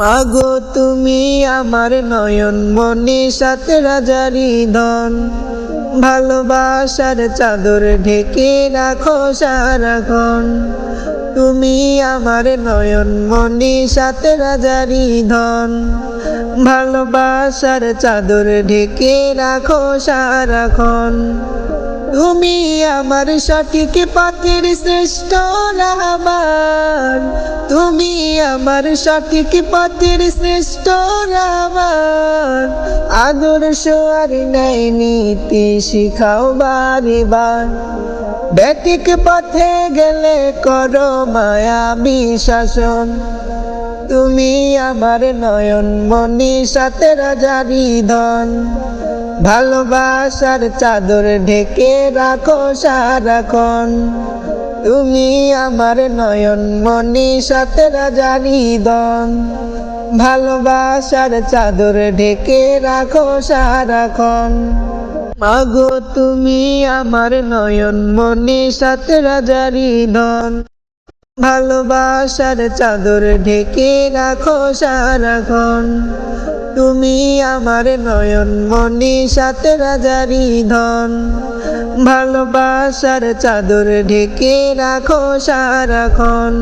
মাগো তুমি আমার নয়ন মনি সাথে রাজারি ধন। ভালোবাসার চাদর ঢেকে রাখো সারাক্ষণ। তুমি আমার নয়ন মনি সাথে রাজারি ধন। ভালোবাসার চাদর ঢেকে রাখো সারাক্ষণ তুমি আমার সঠিক পথের শ্রেষ্ঠ রাহবার তুমি আমার সঠিক পথের শ্রেষ্ঠ রাহবার আদর্শ আর নাই নীতি শিখাও বারে বার। ব্যতিক পথে গেলে করো মায়া শাসন। তুমি আমার নয়ন মনি সাথে রাজারি ধন ভালোবাসার চাদর ঢেকে রাখো সারাক্ষণ। তুমি আমার নয়ন মনি সাথে রাজারি ধন ভালোবাসার চাদর ঢেকে রাখো সারাক্ষণ। মাগো, তুমি আমার নয়ন মনি সাথে রাজারি ধন ভালোবাসার চাদর ঢেকে রাখো সারাক্ষণ। তুমি আমার নয়ন মনি সাথে রাজারি ধন। ভালোবাসার চাদর ঢেকে রাখো সারাক্ষণ।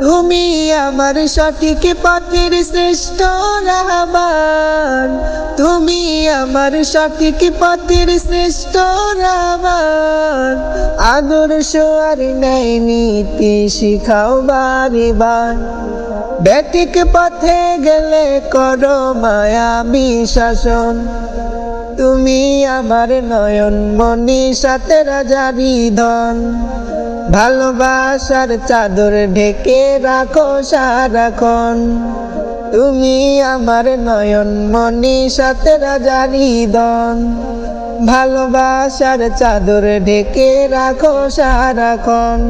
তুমি আমার সঠিক পথের শ্রেষ্ঠ রাহবার। তুমি আমার সঠিক পথের শ্রেষ্ঠ রাহবার আদর্শ আর নাই নীতি শিখাও বারে বার ব্যতিক পথে গেলে করো মায়া শাসন তুমি আমার নয়ন মনি সাথে রাজারি ধন ভালোবাসার চাদর ঢেকে রাখো সারাক্ষণ। তুমি আমার নয়ন মনি সাথে রাজারি দন ভালোবাসার চাদর ঢেকে রাখো সারাক্ষণ।